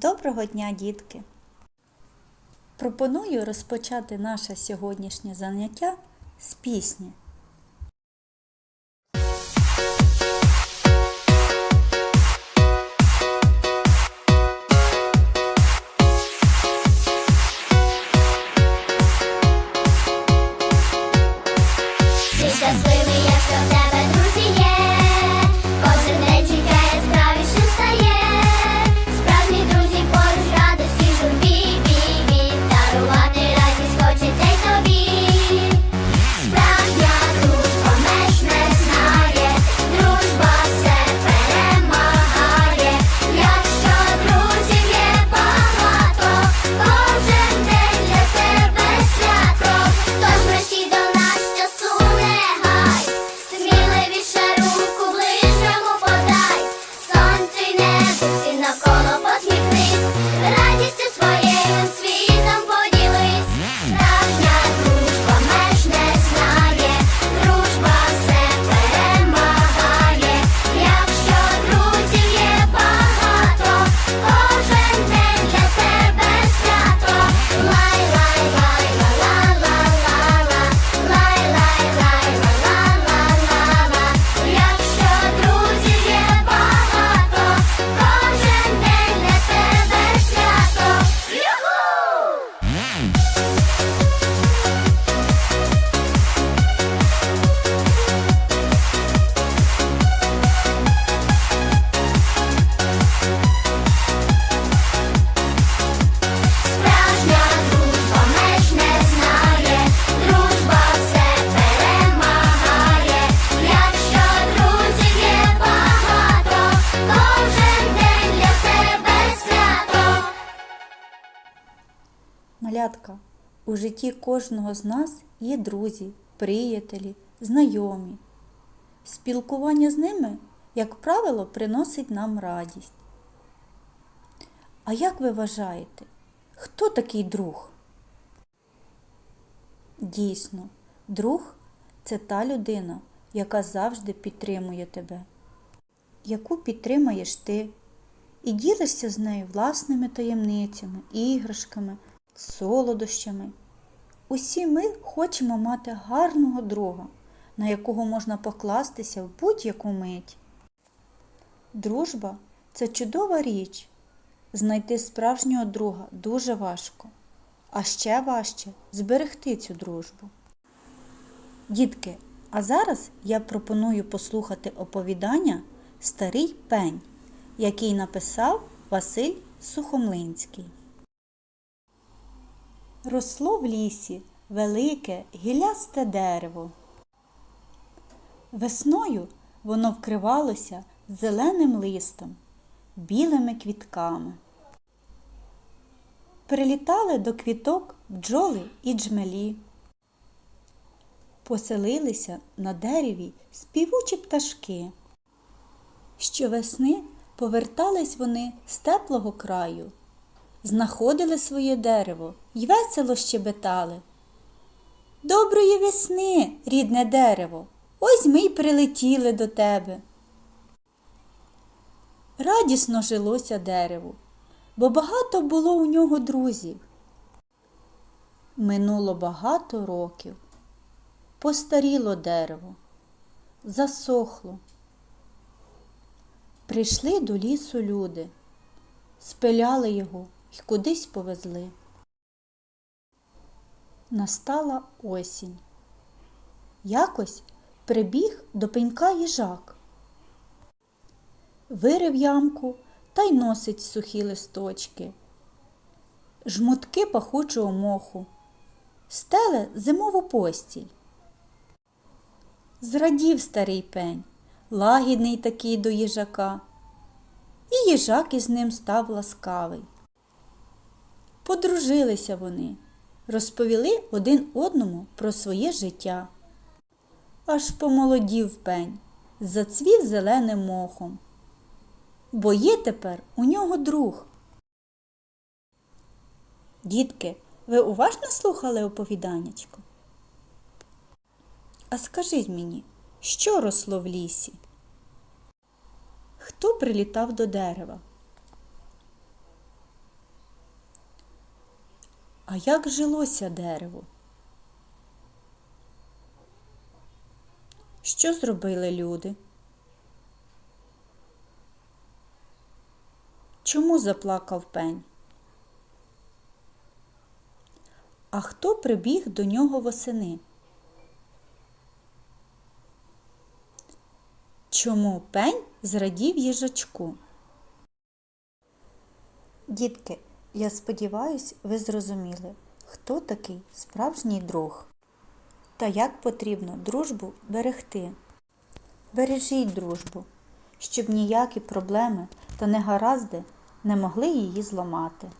Доброго дня, дітки! Пропоную розпочати наше сьогоднішнє заняття з пісні. Малятка, у житті кожного з нас є друзі, приятелі, знайомі. Спілкування з ними, як правило, приносить нам радість. А як ви вважаєте, хто такий друг? Дійсно, друг це та людина, яка завжди підтримує тебе, яку підтримаєш ти, і ділишся з нею власними таємницями, іграшками, солодощами. Усі ми хочемо мати гарного друга, на якого можна покластися в будь-яку мить. Дружба це чудова річ. Знайти справжнього друга дуже важко, а ще важче зберегти цю дружбу. Дітки, а зараз я пропоную послухати оповідання Старий пень, який написав Василь Сухомлинський. Росло в лісі велике гілясте дерево. Весною воно вкривалося зеленим листом, білими квітками. Прилітали до квіток бджоли і джмелі. Поселилися на дереві співучі пташки. Щовесни повертались вони з теплого краю, знаходили своє дерево й весело щебетали. Доброї весни, рідне дерево, ось ми й прилетіли до тебе. Радісно жилося дереву, бо багато було у нього друзів. Минуло багато років. Постаріло дерево, засохло. Прийшли до лісу люди, спиляли його й кудись повезли. Настала осінь. Якось прибіг до пенька їжак. Вирив ямку та й носить сухі листочки, жмутки пахучого моху, стеле зимову постіль. Зрадів старий пень, лагідний такий до їжака, і їжак із ним став ласкавий. Подружилися вони, розповіли один одному про своє життя. Аж помолодів пень, зацвів зеленим мохом. Бо є тепер у нього друг. Дітки, ви уважно слухали оповіданнячко? А скажіть мені, що росло в лісі? Хто прилітав до дерева? А як жилося дереву? Що зробили люди? Чому заплакав пень? А хто прибіг до нього восени? Чому пень зрадів їжачку? Дітки, я сподіваюсь, ви зрозуміли, хто такий справжній друг та як потрібно дружбу берегти. Бережіть дружбу, щоб ніякі проблеми та негаразди не могли її зламати.